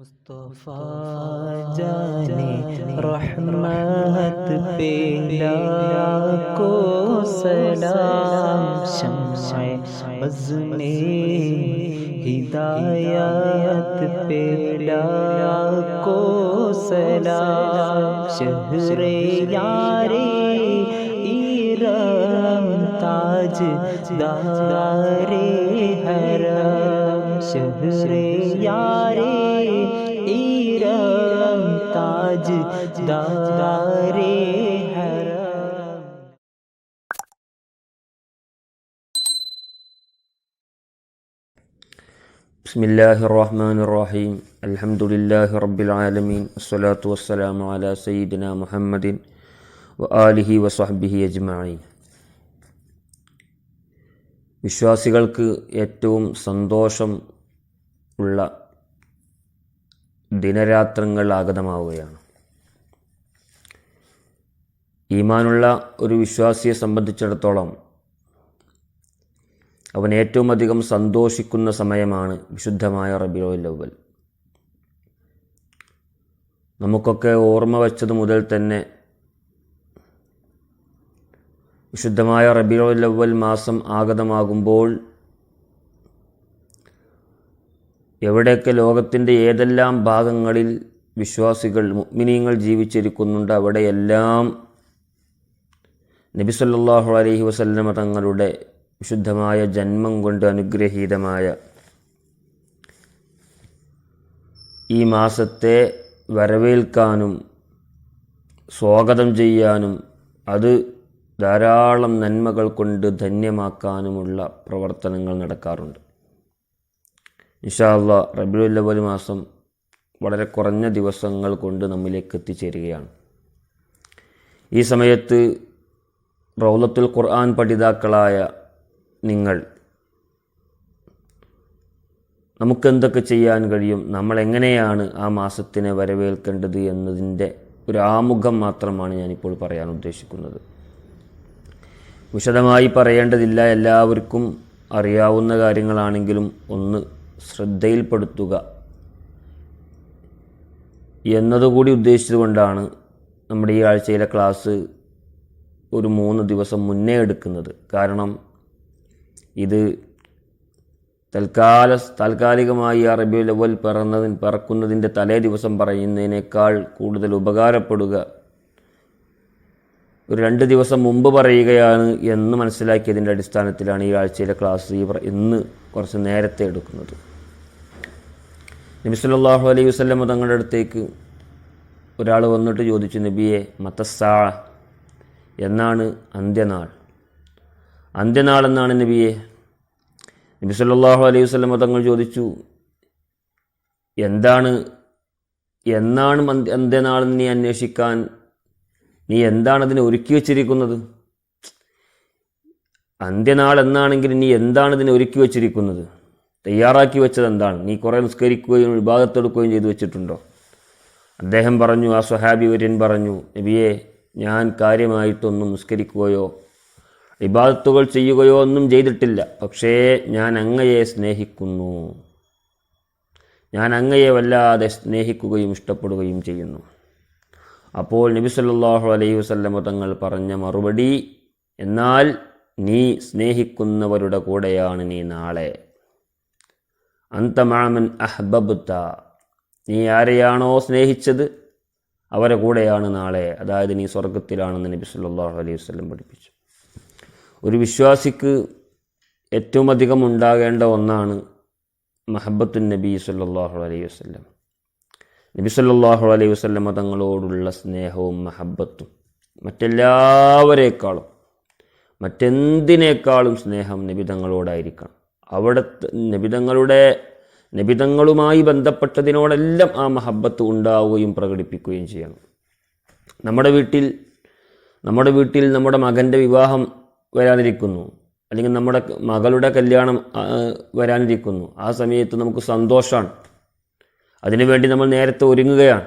مصطفیٰ جانے رحمت پیلا کو سلام شمع بزم ہدایت پیلا کو سلام شہر یارے ایرم تاج دارے حرم ایرم تاج بسم الله الرحمن الرحيم الحمد لله رب العالمين الصلاة والسلام على سيدنا محمد وآله وصحبه أجمعين വിശ്വാസികൾക്ക് ഏറ്റവും സന്തോഷം ഉള്ള ദിനരാത്രങ്ങൾ ആഗതമാവുകയാണ്. ഈമാനുള്ള ഒരു വിശ്വാസിയെ സംബന്ധിച്ചിടത്തോളം അവൻ ഏറ്റവും അധികം സന്തോഷിക്കുന്ന സമയമാണ് വിശുദ്ധമായ റബിയോ അവൽ നമുക്കൊക്കെ ഓർമ്മ വച്ചത് മുതൽ തന്നെ വിശുദ്ധമായ റബിയുൽ അവൽ മാസം ആഗതമാകുമ്പോൾ എവിടെയൊക്കെ ലോകത്തിന്റെ ഏതെല്ലാം ഭാഗങ്ങളിൽ വിശ്വാസികൾ മുഗ്മിനീങ്ങൾ ജീവിച്ചിരിക്കുന്നുണ്ട് അവിടെയെല്ലാം നബി സല്ലല്ലാഹു അലൈഹി വസല്ലമ തങ്ങളുടെ വിശുദ്ധമായ ജന്മം കൊണ്ട് അനുഗ്രഹീതമായ ഈ മാസത്തെ വരവേൽക്കാനും സ്വാഗതം ചെയ്യാനും അത് ധാരാളം നന്മകൾ കൊണ്ട് ധന്യമാക്കാനുമുള്ള പ്രവർത്തനങ്ങൾ നടക്കാറുണ്ട്. ഇൻഷാല്ല റബിയുൽ അവൽ മാസം വളരെ കുറഞ്ഞ ദിവസങ്ങൾ കൊണ്ട് നമ്മിലേക്ക് എത്തിച്ചേരുകയാണ്. ഈ സമയത്ത് റൗലത്തുൽ ഖുർആൻ പഠിതാക്കളായ നിങ്ങൾ നമുക്കെന്തൊക്കെ ചെയ്യാൻ കഴിയും നമ്മൾ എങ്ങനെയാണ് ആ മാസത്തിനെ വരവേൽക്കേണ്ടത് എന്നതിന്റെ ഒരു ആമുഖം മാത്രമാണ് ഞാനിപ്പോൾ പറയാൻ ഉദ്ദേശിക്കുന്നത്. വിശദമായി പറയേണ്ടതില്ല. എല്ലാവർക്കും അറിയാവുന്ന കാര്യങ്ങളാണെങ്കിലും ഒന്ന് ശ്രദ്ധയിൽപ്പെടുത്തുക. എന്നതുകൂടി ഉദ്ദേശിച്ചുകൊണ്ടാണ് നമ്മുടെ ഈ ആഴ്ചയിലെ ക്ലാസ് ഒരു മൂന്ന് ദിവസം മുന്നേ എടുക്കുന്നത്. കാരണം ഇത് തൽക്കാല താൽക്കാലികമായി ലെവൽ പിറന്നതിന് പിറക്കുന്നതിന്റെ തലേ ദിവസം പറയുന്നതിനേക്കാൾ കൂടുതൽ ഉപകാരപ്പെടുക ഒരു രണ്ട് ദിവസം മുമ്പ് പറയുകയാണ് എന്ന് മനസ്സിലാക്കിയതിന്റെ അടിസ്ഥാനത്തിലാണ് ഈ ആഴ്ചയിലെ ക്ലാസ് ഈ ഇന്ന് കുറച്ച് നേരത്തെ എടുക്കുന്നത്. നബി സല്ലല്ലാഹു അലൈഹി വസല്ലം തങ്ങളുടെ അടുത്തേക്ക് ഒരാൾ വന്നിട്ട് ചോദിച്ചു നബിയെ മത്തസ്സാ എന്നാണ് അന്ത്യനാൾ. അന്ത്യനാൾ എന്നാണ് നബിയെ? നബി അലൈഹി വസ്ലം തങ്ങൾ ചോദിച്ചു എന്താണ് എന്നാണ് അന്ത്യനാൾ അന്ത്യനാളെന്ന് നീ അന്വേഷിക്കാൻ നീ എന്താണ് അതിനെ ഒരുക്കി വച്ചിരിക്കുന്നത്? അന്ത്യനാൾ എന്നാണെങ്കിൽ നീ എന്താണ് ഇതിനെ ഒരുക്കി വച്ചിരിക്കുന്നത്? തയ്യാറാക്കി വെച്ചത് എന്താണ്? നീ കുറേ നിസ്കരിക്കുകയും വിഭാഗത്തെടുക്കുകയും ചെയ്തു വെച്ചിട്ടുണ്ടോ? അദ്ദേഹം പറഞ്ഞു ആ സ്വഹാബി വര്യൻ പറഞ്ഞു നബിയെ ഞാൻ കാര്യമായിട്ടൊന്നും നിസ്കരിക്കുകയോ ഇബാദത്തുകൾ ചെയ്യുകയോ ഒന്നും ചെയ്തിട്ടില്ല. പക്ഷേ ഞാൻ അങ്ങയെ സ്നേഹിക്കുന്നു. ഞാൻ അങ്ങയെ വല്ലാതെ സ്നേഹിക്കുകയും ഇഷ്ടപ്പെടുകയും ചെയ്യുന്നു. അപ്പോൾ നബി സല്ലാഹു അലൈഹി വസല്ലമ തങ്ങൾ പറഞ്ഞ മറുപടി എന്നാൽ നീ സ്നേഹിക്കുന്നവരുടെ കൂടെയാണ് നീ നാളെ. അന്തമാമൻ അഹ്ബബുത്ത നീ ആരെയാണോ സ്നേഹിച്ചത് അവരെ കൂടെയാണ് നാളെ. അതായത് നീ സ്വർഗത്തിലാണെന്ന് നബി സല്ലാഹു അലൈഹി വസല്ലം പഠിപ്പിച്ചു. ഒരു വിശ്വാസിക്ക് ഏറ്റവും അധികം ഉണ്ടാകേണ്ട ഒന്നാണ് മഹബത്തുൻ നബി സല്ലല്ലാഹു അലൈഹി വസല്ലം. നബി സല്ലല്ലാഹു അലൈഹി വസ്ലമ തങ്ങളോടുള്ള സ്നേഹവും മഹബത്തും മറ്റെല്ലാവരേക്കാളും മറ്റെന്തിനേക്കാളും സ്നേഹം നബിതങ്ങളോടായിരിക്കണം അവിടുത്തെ നബിതങ്ങളുടെ നബിതങ്ങളുമായി ബന്ധപ്പെട്ടതിനോടെല്ലാം ആ മഹബത്ത് ഉണ്ടാവുകയും പ്രകടിപ്പിക്കുകയും ചെയ്യണം. നമ്മുടെ വീട്ടിൽ നമ്മുടെ വീട്ടിൽ നമ്മുടെ മകന്റെ വിവാഹം വരാനിരിക്കുന്നു. അല്ലെങ്കിൽ നമ്മുടെ മകളുടെ കല്യാണം വരാനിരിക്കുന്നു. ആ സമയത്ത് നമുക്ക് സന്തോഷമാണ് അതിനുവേണ്ടി നമ്മൾ നേരത്തെ ഒരുങ്ങുകയാണ്.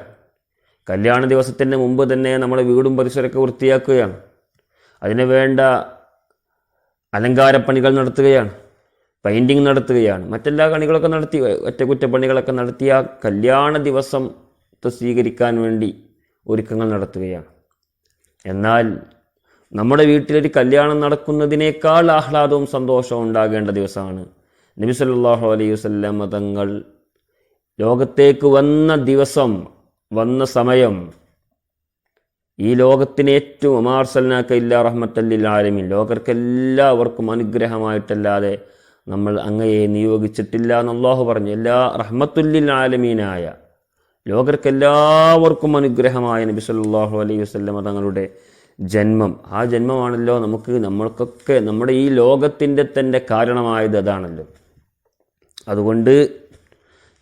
കല്യാണ ദിവസത്തിന് മുമ്പ് തന്നെ നമ്മുടെ വീടും പരിസരമൊക്കെ വൃത്തിയാക്കുകയാണ്. അതിനു വേണ്ട അലങ്കാരപ്പണികൾ നടത്തുകയാണ്. പെയിന്റിങ് നടത്തുകയാണ്. മറ്റെല്ലാ കണികളൊക്കെ നടത്തി ഒറ്റക്കുറ്റപ്പണികളൊക്കെ നടത്തിയ കല്യാണ ദിവസം സ്വീകരിക്കാൻ വേണ്ടി ഒരുക്കങ്ങൾ നടത്തുകയാണ്. എന്നാൽ നമ്മുടെ വീട്ടിലൊരു കല്യാണം നടക്കുന്നതിനേക്കാൾ ആഹ്ലാദവും സന്തോഷവും ഉണ്ടാകേണ്ട ദിവസമാണ്. നബി സല്ലല്ലാഹു അലൈഹി വസല്ലം തങ്ങൾ ലോകത്തേക്ക് വന്ന ദിവസം വന്ന സമയം ഈ ലോകത്തിന് ഏറ്റവും അമാർസൽനാക്ക ഇല്ല റഹ്മത്തല്ലിൽ ആലമീൻ. ലോകർക്കെല്ലാവർക്കും അനുഗ്രഹമായിട്ടല്ലാതെ നമ്മൾ അങ്ങയെ നിയോഗിച്ചിട്ടില്ല എന്ന് അള്ളാഹു പറഞ്ഞു. എല്ലാ റഹ്മത്തുല്ലിൽ ആലമീനായ ലോകർക്കെല്ലാവർക്കും അനുഗ്രഹമായ നബി സല്ലല്ലാഹു അലൈഹി വസല്ലമ തങ്ങളുടെ ജന്മം. ആ ജന്മമാണല്ലോ നമുക്ക് നമ്മൾക്കൊക്കെ നമ്മുടെ ഈ ലോകത്തിന്റെ തന്നെ കാരണമായത് അതാണല്ലോ. അതുകൊണ്ട്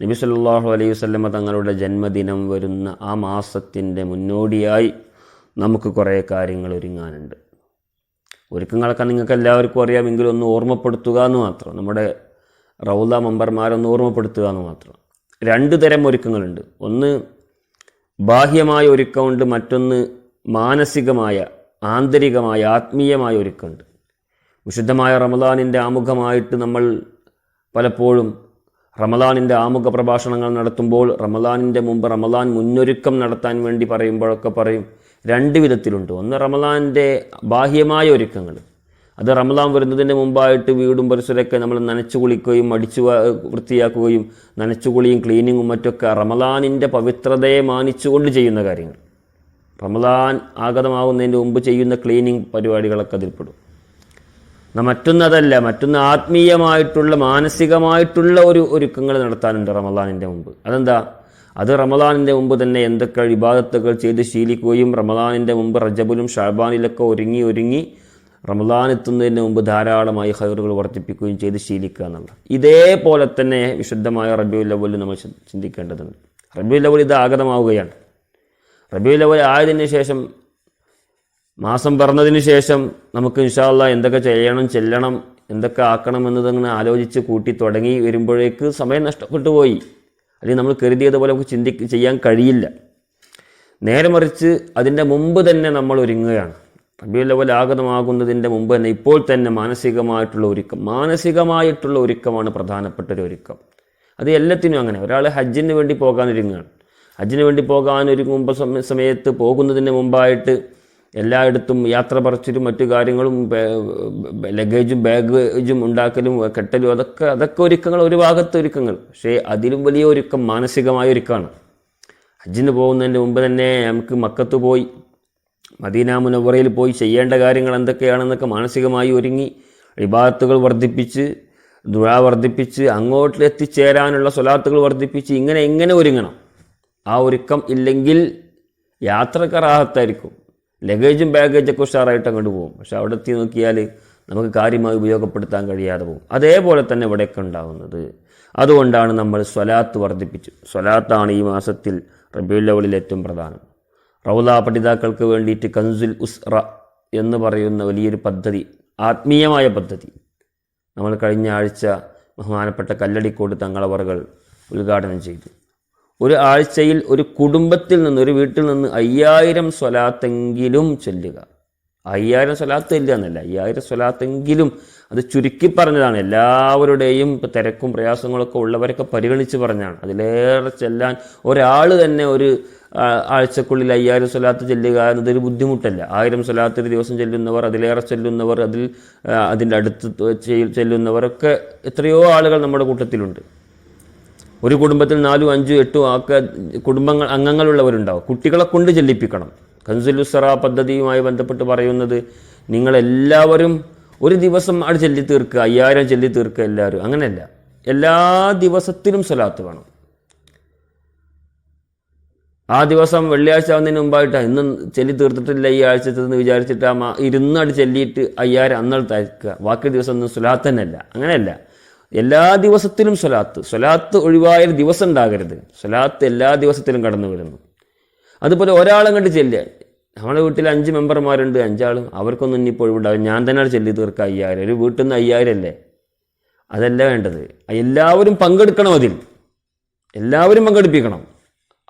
നബി സല്ലാഹു അലൈഹി വസല്ലമ തങ്ങളുടെ ജന്മദിനം വരുന്ന ആ മാസത്തിന്റെ മുന്നോടിയായി നമുക്ക് കുറേ കാര്യങ്ങൾ ഒരുങ്ങാനുണ്ട്. ഒരുക്കങ്ങളൊക്കെ നിങ്ങൾക്ക് എല്ലാവർക്കും അറിയാമെങ്കിലും ഒന്ന് ഓർമ്മപ്പെടുത്തുക എന്ന് മാത്രം. നമ്മുടെ റൗല മെമ്പർമാരൊന്ന് ഓർമ്മപ്പെടുത്തുക എന്ന് മാത്രം. രണ്ട് തരം ഒരുക്കങ്ങളുണ്ട്. ഒന്ന് ബാഹ്യമായ ഒരുക്കമുണ്ട്. മറ്റൊന്ന് മാനസികമായ ആന്തരികമായ ആത്മീയമായ ഒരുക്കമുണ്ട്. വിശുദ്ധമായ റമദാനിന്റെ ആമുഖമായിട്ട് നമ്മൾ പലപ്പോഴും റമദാനിന്റെ ആമുഖ പ്രഭാഷണങ്ങൾ നടത്തുമ്പോൾ റമദാനിന്റെ മുമ്പ് റമദാൻ മുന്നൊരുക്കം നടത്താൻ വേണ്ടി പറയുമ്പോഴൊക്കെ പറയും രണ്ട് വിധത്തിലുണ്ട്. ഒന്ന് റമദാനിന്റെ ബാഹ്യമായ ഒരുക്കങ്ങൾ. അത് റമദാൻ വരുന്നതിന് മുമ്പായിട്ട് വീടും പരിസരമൊക്കെ നമ്മൾ നനച്ചു കുളിക്കുകയും അടിച്ചു വൃത്തിയാക്കുകയും നനച്ചു കുളിയും ക്ലീനിങ്ങും മറ്റൊക്കെ റമദാനിന്റെ പവിത്രതയെ മാനിച്ചുകൊണ്ട് ചെയ്യുന്ന കാര്യങ്ങൾ. റമദാൻ ആഗതമാകുന്നതിന് മുമ്പ് ചെയ്യുന്ന ക്ലീനിങ് പരിപാടികളൊക്കെ അതിൽപ്പെടും. മറ്റൊന്നതല്ല മറ്റൊന്ന് ആത്മീയമായിട്ടുള്ള മാനസികമായിട്ടുള്ള ഒരു ഒരുക്കങ്ങൾ നടത്താനുണ്ട് റമദാനിന്റെ മുമ്പ്. അതെന്താ? അത് റമദാനിന്റെ മുമ്പ് തന്നെ എന്തൊക്കെ വിവാദത്തുകൾ ചെയ്ത് ശീലിക്കുകയും റമദാനിന്റെ മുമ്പ് റജബുലും ഷാബാനിലൊക്കെ ഒരുങ്ങി ഒരുങ്ങി റമദാൻ എത്തുന്നതിന് മുമ്പ് ധാരാളമായി ഹൈറുകൾ വർദ്ധിപ്പിക്കുകയും ചെയ്ത് ശീലിക്കുക എന്നുള്ളത്. ഇതേപോലെ തന്നെ വിശുദ്ധമായ റബിയുൽ അവലിൽ നമ്മൾ ചിന്തിക്കേണ്ടതുണ്ട്. റബിയുൽ അവൽ ഇത് ആഗതമാവുകയാണ്. റബിയുൽ അവൽ ആയതിനു ശേഷം മാസം പറഞ്ഞതിന് ശേഷം നമുക്ക് ഇൻഷാല്ല എന്തൊക്കെ ചെയ്യണം ചെല്ലണം എന്തൊക്കെ ആക്കണം എന്നതങ്ങനെ ആലോചിച്ച് കൂട്ടി തുടങ്ങി വരുമ്പോഴേക്ക് സമയം നഷ്ടപ്പെട്ടു പോയി അല്ലെങ്കിൽ നമ്മൾ കരുതിയതുപോലെ നമുക്ക് ചിന്തി ചെയ്യാൻ കഴിയില്ല. നേരെ മറിച്ച് അതിന്റെ മുമ്പ് തന്നെ നമ്മൾ ഒരുങ്ങുകയാണ്. പോലെ ആഗതമാകുന്നതിന്റെ മുമ്പ് തന്നെ ഇപ്പോൾ തന്നെ മാനസികമായിട്ടുള്ള ഒരുക്കം മാനസികമായിട്ടുള്ള ഒരുക്കമാണ് പ്രധാനപ്പെട്ട ഒരു ഒരുക്കം. അത് എല്ലാത്തിനും അങ്ങനെ. ഒരാൾ ഹജ്ജിന് വേണ്ടി പോകാൻ ഒരുങ്ങുകയാണ് ഹജ്ജിന് വേണ്ടി പോകാൻ ഒരുങ്ങുമ്പോൾ സമ- സമയത്ത് പോകുന്നതിന് മുമ്പായിട്ട് എല്ലായിടത്തും യാത്ര പറച്ചിലും മറ്റു കാര്യങ്ങളും ലഗേജും ബാഗേജും ഉണ്ടാക്കലും കെട്ടലും അതൊക്കെ അതൊക്കെ ഒരുക്കങ്ങൾ ഒരു ഭാഗത്ത് ഒരുക്കങ്ങൾ. പക്ഷേ അതിലും വലിയ ഒരുക്കം മാനസികമായ ഒരുക്കമാണ് ഹജ്ജിന് പോകുന്നതിന് മുമ്പ് തന്നെ നമുക്ക് മക്കത്ത് പോയി മദീന മുനവറയിൽ പോയി ചെയ്യേണ്ട കാര്യങ്ങൾ എന്തൊക്കെയാണെന്നൊക്കെ മാനസികമായി ഒരുങ്ങി ഇബാദത്തുകൾ വർദ്ധിപ്പിച്ച് ദുഴ വർദ്ധിപ്പിച്ച് അങ്ങോട്ട് എത്തിച്ചേരാനുള്ള സ്വലാത്തുകൾ വർദ്ധിപ്പിച്ച് ഇങ്ങനെ എങ്ങനെ ഒരുങ്ങണം. ആ ഒരുക്കം ഇല്ലെങ്കിൽ യാത്രക്കാർ റാഹത്തായിരിക്കും ലഗേജും ബാഗേജൊക്കെ ഉഷാറായിട്ട് അങ്ങോട്ട് പോകും. പക്ഷെ അവിടെ എത്തി നോക്കിയാൽ നമുക്ക് കാര്യമായി ഉപയോഗപ്പെടുത്താൻ കഴിയാതെ പോകും. അതേപോലെ തന്നെ ഇവിടെയൊക്കെ ഉണ്ടാകുന്നത് അതുകൊണ്ടാണ് നമ്മൾ സ്വലാത്ത് വർദ്ധിപ്പിച്ചു. സ്വലാത്താണ് ഈ മാസത്തിൽ റബിയുൽ അവലിൽ ഏറ്റവും പ്രധാനം. റൗല പഠിതാക്കൾക്ക് വേണ്ടിയിട്ട് കൻസുൽ ഉസ്റ എന്ന് പറയുന്ന വലിയൊരു പദ്ധതി ആത്മീയമായ പദ്ധതി. നമ്മൾ കഴിഞ്ഞ ആഴ്ച ബഹുമാനപ്പെട്ട കല്ലടിക്കോട് തങ്ങളവറുകൾ ഉദ്ഘാടനം ചെയ്തു. ഒരു ആഴ്ചയിൽ ഒരു കുടുംബത്തിൽ നിന്ന് ഒരു വീട്ടിൽ നിന്ന് അയ്യായിരം സ്വലാത്തെങ്കിലും ചൊല്ലുക. അയ്യായിരം സ്വലാത്ത് ഇല്ല എന്നല്ല അയ്യായിരം സ്വലാത്തെങ്കിലും അത് ചുരുക്കി പറഞ്ഞതാണ്. എല്ലാവരുടെയും ഇപ്പം തിരക്കും പ്രയാസങ്ങളൊക്കെ ഉള്ളവരൊക്കെ പരിഗണിച്ച് പറഞ്ഞാണ്. അതിലേറെ ചെല്ലാൻ ഒരാൾ തന്നെ ഒരു ആഴ്ചക്കുള്ളിൽ അയ്യായിരം സ്വലാത്ത് ചെല്ലുക എന്നതൊരു ബുദ്ധിമുട്ടല്ല. ആയിരം സ്വലാത്ത് ഒരു ദിവസം ചെല്ലുന്നവർ അതിലേറെ ചെല്ലുന്നവർ അതിൽ അതിന്റെ അടുത്ത് ചെല്ലുന്നവരൊക്കെ എത്രയോ ആളുകൾ നമ്മുടെ കൂട്ടത്തിലുണ്ട്. ഒരു കുടുംബത്തിൽ നാലും അഞ്ചും എട്ടും ഒക്കെ കുടുംബങ്ങൾ അംഗങ്ങളുള്ളവരുണ്ടാവും. കുട്ടികളെ കൊണ്ട് ചെല്ലിപ്പിക്കണം. കൻസുലുസറ പദ്ധതിയുമായി ബന്ധപ്പെട്ട് പറയുന്നത് നിങ്ങളെല്ലാവരും ഒരു ദിവസം അവിടെ ചെല്ലി തീർക്കുക അയ്യായിരം ചെല്ലി തീർക്കുക എല്ലാവരും. അങ്ങനെയല്ല. എല്ലാ ദിവസത്തിലും സ്വലാത്ത് വേണം. ആ ദിവസം വെള്ളിയാഴ്ച ആവുന്നതിന് മുമ്പായിട്ടാണ് ഇന്നും ചെല്ലി തീർത്തിട്ടില്ല ഈ ആഴ്ചത്തെന്ന് വിചാരിച്ചിട്ട് ആ ഇരുന്നാട് ചെല്ലിയിട്ട് അയ്യായിരം അന്നാൾ തയ്ക്കുക. ബാക്കി ദിവസം ഒന്നും സ്വലാത്ത് തന്നെയല്ല. അങ്ങനെയല്ല. എല്ലാ ദിവസത്തിലും സ്വലാത്ത്. സ്വലാത്ത് ഒഴിവായ ദിവസം ഉണ്ടാകരുത്. സ്വലാത്ത് എല്ലാ ദിവസത്തിലും കടന്നു വരുന്നു അതുപോലെ ഒരാളും കണ്ട് ചെല്ലുക നമ്മുടെ വീട്ടിൽ അഞ്ച് മെമ്പർമാരുണ്ട് അഞ്ചാളും. അവർക്കൊന്നും ഇനിയിപ്പോൾ ഒഴിവുണ്ടാകും ഞാൻ തന്നെ ചെല്ലി തീർക്കുക അയ്യായിരം. ഒരു വീട്ടിൽ നിന്ന് അയ്യായിരം അല്ലേ? അതല്ല വേണ്ടത്. എല്ലാവരും പങ്കെടുക്കണം അതിൽ. എല്ലാവരും പങ്കെടുപ്പിക്കണം.